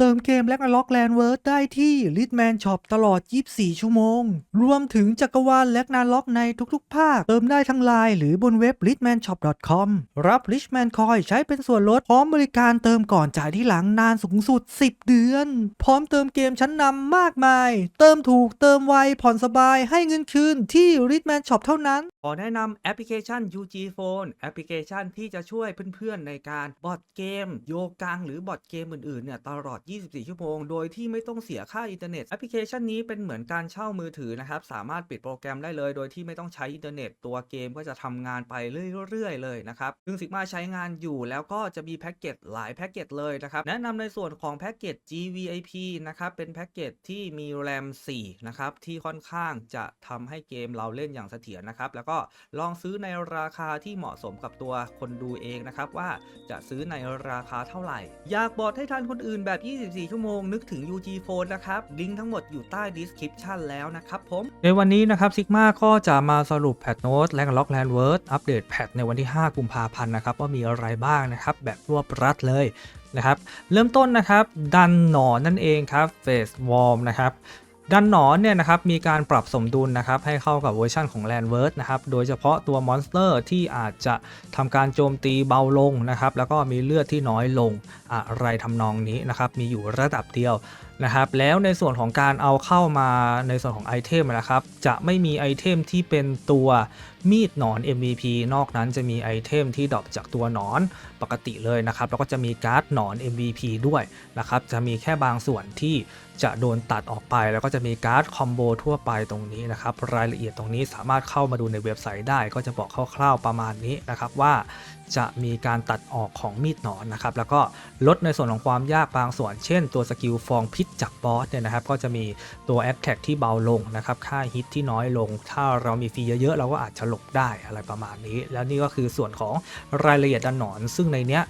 เติมเกมแลกนาล็อกแลนเวิร์ดได้ที่ l i t m a n Shop ตลอด 24 ชั่วโมง รวมถึงจักรวาลแลกนาล็อกในทุกๆ ภาค เติมได้ทั้งไลน์หรือบนเว็บ litmanshop.com รับ Richman c o i ใช้เป็นส่วนลด พร้อมบริการเติมก่อนจ่ายที่หลังนานสูงสุด 10 เดือน พร้อมเติมเกมชั้นนำมากมาย เติมถูกเติมไวผ่อนสบายให้เงินคืนที่ Richman Shop เท่านั้น ขอแนะนำแอปพลิเคชัน UG Phone แอปพลิเคชันที่จะช่วยเพื่อนๆในการบอดเกม โยกังหรือบอดเกมอื่นๆเนี่ยตลอด24 ชั่วโมง โดยที่ไม่ต้องเสียค่าอินเทอร์เน็ตแอปพลิเคชันนี้เป็นเหมือนการเช่ามือถือนะครับ สามารถปิดโปรแกรมได้เลย โดยที่ไม่ต้องใช้อินเทอร์เน็ตตัวเกมก็จะทำงานไปเรื่อยๆ เลยนะครับซึ่งซิกมาใช้งานอยู่แล้วก็จะมีแพ็กเกจหลายแพ็กเกจเลยนะครับแนะนำในส่วนของแพ็กเกจ GVIP นะครับเป็นแพ็กเกจที่มี RAM 4นะครับที่ค่อนข้างจะทำให้เกมเราเล่นอย่างเสถียรนะครับแล้วก็ลองซื้อในราคาที่เหมาะสมกับตัวคนดูเองนะครับว่าจะซื้อในราคาเท่าไหร่ อยากบอดให้ทันคนอื่นแบบ24 ชั่วโมงนึกถึง UG Phone นะครับ ลิงก์ทั้งหมดอยู่ใต้ description แล้วนะครับผม ในวันนี้นะครับ Sigma ก็จะมาสรุปแพทโน้ตและล็อกแลนเวิร์ดอัปเดตแพทในวันที่ 5 กุมภาพันธ์นะครับ ว่ามีอะไรบ้างนะครับ แบบรวบรัดเลยนะครับ เริ่มต้นนะครับ ดันหนอนนั่นเองครับเฟสวอร์มนะครับ ดันหนอนเนี่ยนะครับมีการปรับสมดุลนะครับให้เข้ากับเวอร์ชันของ l a n d w o r d นะครับโดยเฉพาะตัวมอนสเตอร์ที่อาจจะทำการโจมตีเบาลงนะครับแล้วก็มีเลือดที่น้อยลงอะไรทำนองนี้นะครับมีอยู่ระดับเดียว นะครับแล้วในส่วนของการเอาเข้ามาในส่วนของไอเทมนะครับ จะไม่มีไอเทมที่เป็นตัวมีดหนอน MVP นอกนั้นจะมีไอเทมที่ดรอปจากตัวหนอนปกติเลยนะครับ แล้วก็จะมีการ์ดหนอน MVP ด้วยนะครับ จะมีแค่บางส่วนที่จะโดนตัดออกไป แล้วก็จะมีการ์ดคอมโบทั่วไปตรงนี้นะครับ รายละเอียดตรงนี้สามารถเข้ามาดูในเว็บไซต์ได้ ก็จะบอกคร่าวๆประมาณนี้นะครับว่า จะมีการตัดออกของมีดหนอนนะครับ แล้วก็ลดในส่วนของความยากบางส่วน เช่นตัวสกิลฟองพิษจากบอสเนี่ยนะครับ ก็จะมีตัวแอ t แท็กที่เบาลงนะครับ ค่าฮิตที่น้อยลง ถ้าเรามีฟรีเยอะๆ เราก็อาจจะหลบได้อะไรประมาณนี้ แล้วนี่ก็คือส่วนของรายละเอียดด้านหนอน ซึ่งในเนี้ย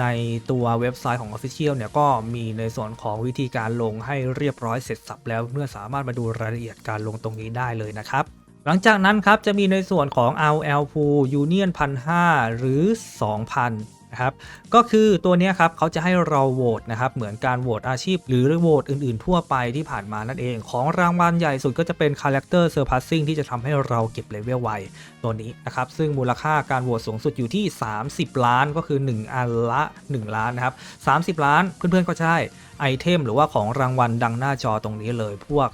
ในตัวเว็บไซต์ของ Official เนี่ยก็มีในส่วนของวิธีการลงให้เรียบร้อยเสร็จสับแล้ว เมื่อสามารถมาดูรายละเอียดการลงตรงนี้ได้เลยนะครับ หลังจากนั้นครับจะมีในส่วนของ RL Pool Union 1,500 หรือ 2,000นะครับก็คือตัวนี้ครับเขาจะให้เราโหวตนะครับเหมือนการโหวตอาชีพ หรือโหวตอื่นๆ ทั่วไปที่ผ่านมานั่นเอง ของรางวัลใหญ่สุดก็จะเป็น Character Surpassing ที่จะทำให้เราเก็บเลเวลไวตัวนี้นะครับซึ่งมูลค่าการโหวตสูงสุดอยู่ที่ 30 ล้านก็คือ 1 อันละ 1 ล้านนะครับ30 ล้านเพื่อนๆก็ใช่ไอเทมหรือว่าของรางวัลดังหน้าจอตรงนี้เลยพวก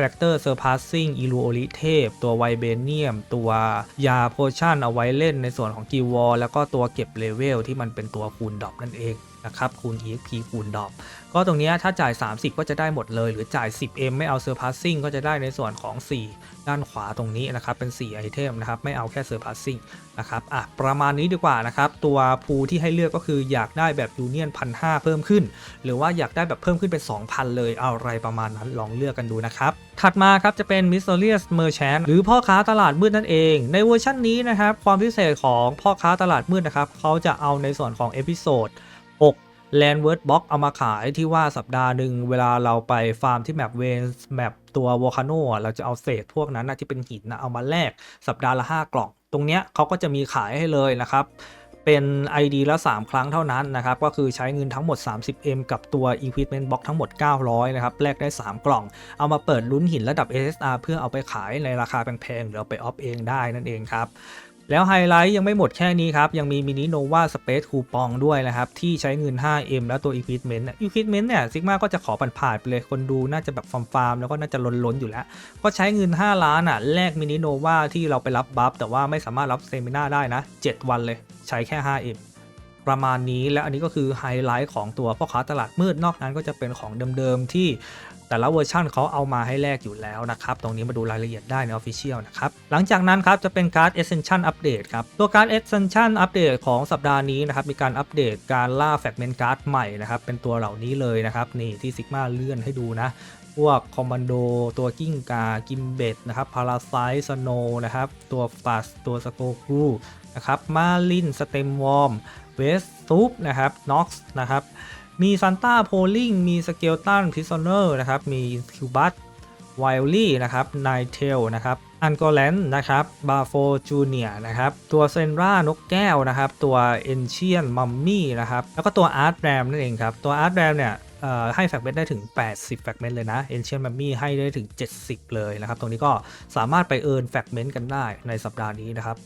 าแรคเตอร์เซอร์พาสซิ่งอิลูโอริเทพ ตัวไวเบเนียม ตัวยาโพชั่นเอาไว้เล่นในส่วนของกิวอลแล้วก็ตัวเก็บเลเวลที่มันเป็นตัวคูณดอกนั่นเอง นะครับคูณ EXP คูณดอปก็ตรงนี้ถ้าจ่าย 30 ก็จะได้หมดเลย หรือจ่าย 10M ไม่เอา Surpassing ก็จะได้ในส่วนของ 4 ด้านขวาตรงนี้นะครับเป็น 4 ไอเทมนะครับไม่เอาแค่ Surpassing นะครับอะประมาณนี้ดีกว่านะครับตัวภูที่ให้เลือกก็คืออยากได้แบบยูเนียนพันหเพิ่มขึ้น หรือว่าอยากได้แบบเพิ่มขึ้นเป็น 2,000 เลยเอาอะไรประมาณนั้นลองเลือกกันดูนะครับถัดมาครับจะเป็น Mysterious Merchant หรือพ่อค้าตลาดมืดนั่นเอง ในเวอร์ชันนี้นะครับความพิเศษของพ่อค้าตลาดมืดนะครับเขาจะเอาในส่วนของเอพิโซด แลนเวิร์ดบ็อกเอามาขายที่ว่าสัปดาห์หนึ่งเวลาเราไปฟาร์มที่แมปเวนแมปตัววอลคาโนเราจะเอาเศษพวกนั้นนะที่เป็นหินนะเอามาแลกสัปดาห์ละ 5 กล่อง ตรงเนี้ยเขาก็จะมีขายให้เลยนะครับ เป็น ID ละ 3 ครั้งเท่านั้นนะครับ ก็คือใช้เงินทั้งหมด 30M กับตัว Equipment Box ทั้งหมด 900 นะครับ แลกได้ 3 กล่อง เอามาเปิดลุ้นหินระดับ SSR เพื่อเอาไปขายในราคาแพงๆหรือเอาไปออฟเองได้นั่นเองครับ แล้วไฮไลท์ยังไม่หมดแค่นี้ครับ ยังมีมินิโนวาสเปซคูปองด้วยนะครับ ที่ใช้เงิน 5M แล้วตัว Equipment เนี่ย Equipment เนี่ยซิกมาก็จะขอผ่านไปเลยคนดูน่าจะแบบฟาร์มๆแล้วก็น่าจะล้นๆอยู่แล้ว ก็ใช้เงิน 5 ล้านอะแลกมินิโนวาที่เราไปรับบัฟแต่ว่าไม่สามารถรับเซมินาได้นะ 7 วันเลย ใช้แค่ 5M ประมาณนี้และอันนี้ก็คือไฮไลท์ของตัวพ่อค้าตลาดมืดนอกนั้นก็จะเป็นของเดิมๆที่แต่ละเวอร์ชันเขาเอามาให้แลกอยู่แล้วนะครับ ตรงนี้มาดูรายละเอียดได้ใน Official นะครับ หลังจากนั้นครับจะเป็นการ์ด Ascension Update ครับ ตัวการ์ด Ascension Update ของสัปดาห์นี้นะครับ มีการอัปเดตการล่าแฟกเมนต์การ์ดใหม่นะครับ เป็นตัวเหล่านี้เลยนะครับ นี่ที่ Sigma เลื่อนให้ดูนะ พวกคอมมานโด ตัวกิ้งกา กิมเบตนะครับ พาราไซสโนนะครับ ตัวฟัสตัวสโกครูนะครับ มาลิน สเต็มวอร์ม เวสตูปนะครับน็อกซ์นะครับมีซันต้าโพลิงมีสเกลตันพิซซอนเนอร์นะครับมีคิวบัตไวลี่นะครับไนเทลนะครับอันโกแลนนะครับบาโฟจูเนียนะครับตัวเซนรานกแก้วนะครับตัวเอนเชียนมัมมี่นะครับแล้วก็ตัวอาร์ตแรมนั่นเองครับตัวอาร์ตแรมเนี่ย ให้แฟกเมนต์ได้ถึง 80แฟกเมนต์เลยนะ Ancient Mummy ให้ได้ถึง 70 เลยนะครับ ตรงนี้ก็สามารถไปเอิร์นแฟกเมนต์กันได้ในสัปดาห์นี้นะครับ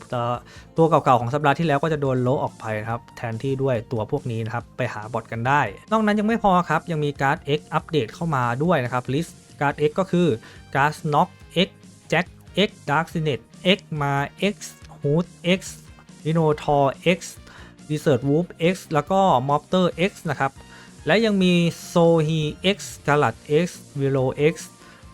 ตัวเก่าๆของสัปดาห์ที่แล้วก็จะโดนโลออกไปนะครับ แทนที่ด้วยตัวพวกนี้นะครับ ไปหาบอทกันได้ นอกนั้นยังไม่พอครับ ยังมีการ์ด X อัปเดตเข้ามาด้วยนะครับลิสต์การ์ด X ก็คือการ์ด Knock X Jack X Dark Sinet X มา X Hood X Minotaur X Desert Wolf X แล้วก็ Mopter X นะครับ และยังมีโซฮีเอ็กลัดเอ็กวิโล X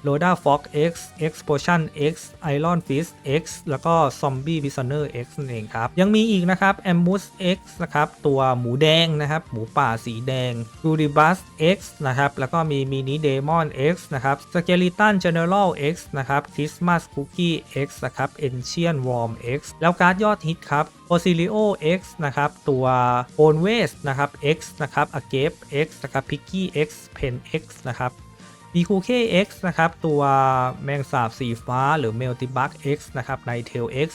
Loda Fox X Explosion X Iron Fist X แล้วก็ Zombie Prisoner X นั่นเองครับ ยังมีอีกนะครับ a m b u s X นะครับ ตัวหมูแดงนะครับ หมูป่าสีแดง g u r i b u s X นะครับ แล้วก็มี Mini Demon X นะครับ Skeleton General X นะครับ Christmas Cookie X นะครับ Ancient Worm X แล้วการ์ดยอดฮิตครับ o s i l i o X นะครับ ตัว o n w a y s นะครับ X นะครับ a g a p e X นะครับ Picky X Pen X นะครับ b ีคูเค X นะครับ ตัวแมงสาบสีฟ้าหรือ m e l t i b u g X นะครับ n i t a i l X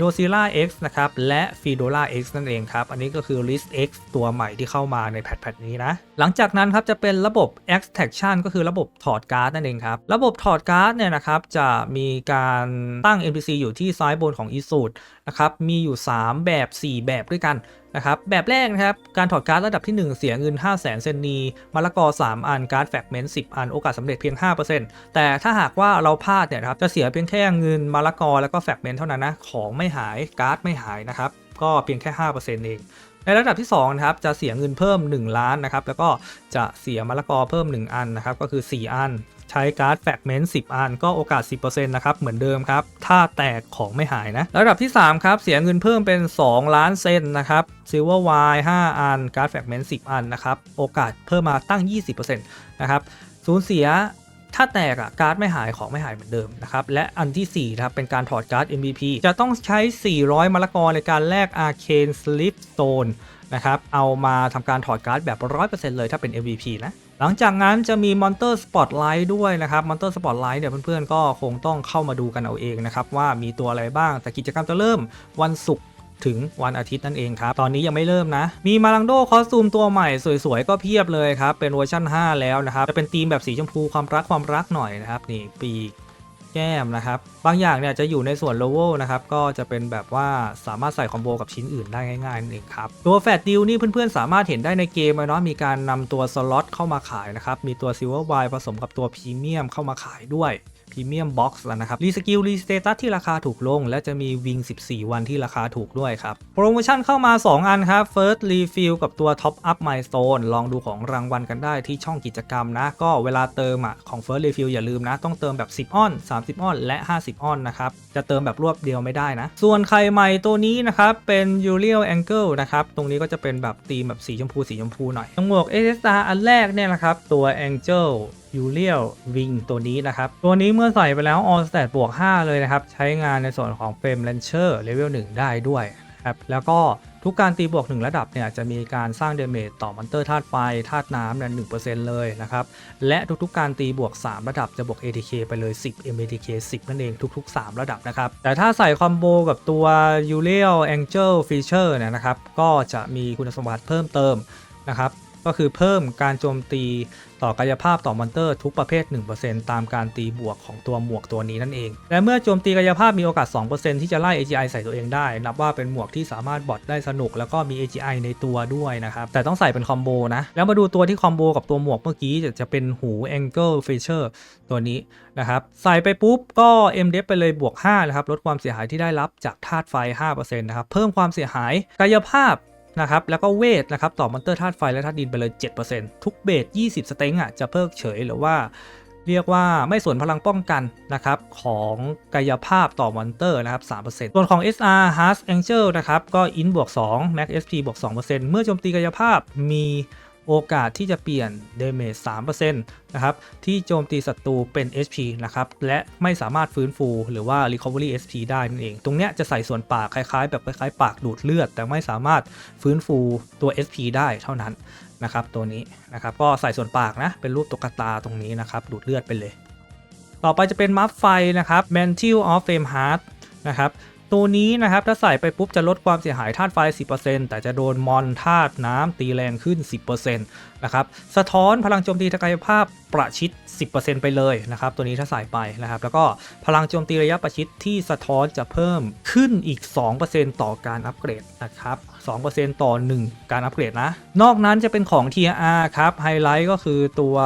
d o z i l l a X นะครับ และ f i d o l a X นั่นเองครับ อันนี้ก็คือ List X ตัวใหม่ที่เข้ามาในแพทๆนี้นะ หลังจากนั้นครับจะเป็นระบบ Extraction ก็คือระบบถอดการ์ดนั่นเองครับ ระบบถอดการ์ดเนี่ยนะครับ จะมีการตั้ง NPC อยู่ที่ซ้ายบนของ e s u i t นะครับ มีอยู่ 3 แบบ 4 แบบด้วยกัน นะครับแบบแรกนะครับการถอดการ์ดระดับที่ 1 เสียเงิน 5 0 0 0 0 0เซนนีมะละกอ 3 อันการ์ดแฟกเมนต์10 อันโอกาสสำเร็จเพียง 5%แต่ถ้าหากว่าเราพลาดเนี่ยครับจะเสียเพียงแค่เงินมะละกอแล้วก็แฟกเมนต์เท่านั้นนะของไม่หายการ์ดไม่หายนะครับก็เพียงแค่ 5%เอง ในระดับที่2นะครับจะเสียเงินเพิ่ม 1 ล้านนะครับแล้วก็จะเสียมะละกอเพิ่ม 1 อันนะครับก็คือ 4 อัน ใช้การ์ดแฟกเมนต์10 อัน ก็โอกาส 10%นะครับเหมือนเดิมครับถ้าแตกของไม่หายนะระดับที่3ครับเสียเงินเพิ่มเป็น 2 ล้านเซนนะครับซิลเวอร์ไว5อันการ์ดแฟกเมนต์10 อันนะครับโอกาสเพิ่มมาตั้ง 20%นะครับสูญเสีย ถ้าแตกอะการ์ดไม่หายของไม่หายเหมือนเดิมนะครับ และอันที่4นะครับเป็นการถอดการ์ด MVP จะต้องใช้ 400มะละกอในการแลก Arcane Slipstone นะครับเอามาทำการถอดการ์ดแบบ 100%เลยถ้าเป็น MVP นะหลังจากนั้นจะมี Monster Spotlight ด้วยนะครับ Monster Spotlight เนี่ยเพื่อนๆก็คงต้องเข้ามาดูกันเอาเองนะครับว่ามีตัวอะไรบ้างแต่กิจกรรมจะเริ่มวันศุกร์ ถึงวันอาทิตย์นั่นเองครับ ตอนนี้ยังไม่เริ่มนะ มีมาลังโดคอสตูมตัวใหม่สวยๆ ก็เพียบเลยครับ เป็นเวอร์ชัน5 แล้วนะครับ จะเป็นธีมแบบสีชมพูความรักความรักหน่อยนะครับ นี่ปีกแก้มนะครับ บางอย่างเนี่ยจะอยู่ในส่วนโลโวนะครับ ก็จะเป็นแบบว่าสามารถใส่คอมโบกับชิ้นอื่นได้ง่ายๆนั่นเองครับ ตัวแฟตดิวนี่เพื่อนๆ สามารถเห็นได้ในเกมเนาะ มีการนำตัวสล็อตเข้ามาขายนะครับ มีตัวซิลเวอร์ไวผสมกับตัวพรีเมียมเข้ามาขายด้วย พรีเมียมบ็อกซ์แล้วนะครับรีสกิลรีสเตตัสที่ราคาถูกลง และจะมีวิง 14 วันที่ราคาถูกด้วยครับ โปรโมชั่นเข้ามา 2 อันครับ First Refill กับตัว Top Up Milestone ลองดูของรางวัลกันได้ที่ช่องกิจกรรมนะ ก็เวลาเติมอะของ First Refill อย่าลืมนะ ต้องเติมแบบ 10 ออน 30 ออน และ 50 ออนนะครับ จะเติมแบบรวบเดียวไม่ได้นะ ส่วนไข่ใหม่ตัวนี้นะครับ เป็น Uriel Angle นะครับ ตรงนี้ก็จะเป็นแบบธีมแบบสีชมพูสีชมพูหน่อยหมวก SSR อันแรกเนี่ยนะครับตัว Angel ยูเรียลวิงตัวนี้นะครับ ตัวนี้เมื่อใส่ไปแล้ว All Stat บวก 5 เลยนะครับ ใช้งานในส่วนของ Frame Launcher Level 1ได้ด้วยนะครับแล้วก็ทุกการตีบวก 1 ระดับเนี่ยจะมีการสร้างเดเมจต่อมอนเตอร์ธาตุไฟธาตุน้ำเนี่ย1%เลยนะครับ และทุกๆการตีบวก 3 ระดับจะบวก ATK ไปเลย 10 MATK 10 นั่นเองทุก ๆ 3 ระดับนะครับ แต่ถ้าใส่คอมโบกับตัว u r i e l Angel Feature เนี่ยนะครับ ก็จะมีคุณสมบัติเพิ่มเติมนะครับ ก็คือเพิ่มการโจมตีต่อกายภาพต่อมอนเตอร์ทุกประเภท 1%ตามการตีบวกของตัวหมวกตัวนี้นั่นเอง และเมื่อโจมตีกายภาพมีโอกาส 2%ที่จะไล่ AGI ใส่ตัวเองได้ นับว่าเป็นหมวกที่สามารถบอทได้สนุก แล้วก็มี AGI ในตัวด้วยนะครับ แต่ต้องใส่เป็นคอมโบนะ แล้วมาดูตัวที่คอมโบกับตัวหมวกเมื่อกี้จะจะเป็นหู Angle Feature ตัวนี้นะครับ ใส่ไปปุ๊บก็ m d e f ไปเลยบวก5นะครับ ลดความเสียหายที่ได้รับจากธาตุไฟ 5%นะครับ เพิ่มความเสียหายกายภาพ นะครับแล้วก็เวทนะครับต่อมอนเตอร์ธาตุไฟและธาตุดินไปเลย 7%ทุกเบส20 สเต็งอะจะเพิกเฉยหรือว่าเรียกว่าไม่ส่วนพลังป้องกันนะครับของกายภาพต่อมอนเตอร์นะครับ 3%ส่วนของ SR h a r s Angel นะครับก็ In บวก2 Max SP บวก 2%เมื่อโจมตีกายภาพมี โอกาสที่จะเปลี่ยน Damage 3%นะครับที่โจมตีศัตรูเป็น HP นะครับและไม่สามารถฟื้นฟูหรือว่า Recovery SP ได้นั่นเอง ตรงเนี้ยจะใส่ส่วนปากคล้ายๆ แบบคล้ายๆ ปากดูดเลือด แต่ไม่สามารถฟื้นฟูตัว SP ได้เท่านั้นนะครับตัวนี้นะครับก็ใส่ส่วนปากนะเป็นรูปตุ๊กตาตรงนี้นะครับดูดเลือดไปเลย ต่อไปจะเป็นมัฟไฟนะครับ Mantle of Flame Heart นะครับ ตัวนี้นะครับถ้าใส่ไปปุ๊บจะลดความเสียหายธาตุไฟ 10%แต่จะโดนมอนธาตุน้ำตีแรงขึ้น 10%นะครับสะท้อนพลังโจมตีทางกายภาพประชิด 10%ไปเลยนะครับตัวนี้ถ้าใส่ไปนะครับแล้วก็พลังโจมตีระยะประชิดที่สะท้อนจะเพิ่มขึ้นอีก 2%ต่อการอัปเกรดนะครับ2%ต่อ 1 การอัปเกรดนะ นอกนั้นจะเป็นของ TR ครับไฮไลท์ก็คือตัว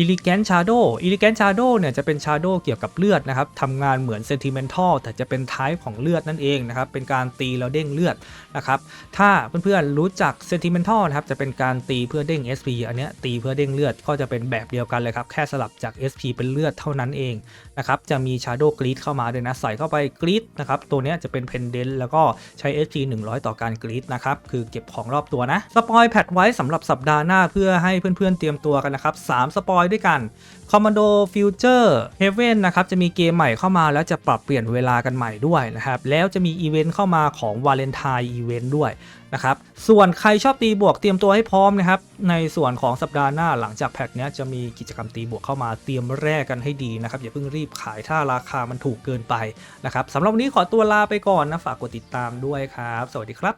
Elegant Shadow Elegant Shadow เนี่ยจะเป็น Shadow เกี่ยวกับเลือดนะครับทำงานเหมือน Sentimental แต่จะเป็น type ของเลือดนั่นเองนะครับเป็นการตีแล้วเด้งเลือดนะครับถ้าเพื่อนๆรู้จัก Sentimental นะครับจะเป็นการตีเพื่อเด้ง SP อันเนี้ยตีเพื่อเด้งเลือดก็จะเป็นแบบเดียวกันเลยครับแค่สลับจาก SP เป็นเลือดเท่านั้นเองนะครับจะมี Shadow Grid เข้ามาด้วยนะใส่เข้าไป Grid นะครับตัวเนี้ยจะเป็น Pendant แล้วก็ใช้ SP 100 ต่อการ Grid นะครับคือเก็บของรอบตัวนะสปอยแพทไว้สำหรับสัปดาห์หน้าเพื่อให้เพื่อนๆเตรียมตัวกันนะครับ3สปอยด้วยกัน Commando Future Heaven นะครับจะมีเกมใหม่เข้ามาแล้วจะปรับเปลี่ยนเวลากันใหม่ด้วยนะครับแล้วจะมีอีเวนต์เข้ามาของวาเลนไทน์อีเวนต์ด้วยนะครับส่วนใครชอบตีบวกเตรียมตัวให้พร้อมนะครับ ในส่วนของสัปดาห์หน้าหลังจากแพทเนี้ยจะมีกิจกรรมตีบวกเข้ามาเตรียมแร่กันให้ดีนะครับ อย่าเพิ่งรีบขายถ้าราคามันถูกเกินไปนะครับสำหรับวันนี้ขอตัวลาไปก่อนนะฝากกดติดตามด้วยครับ สวัสดีครับ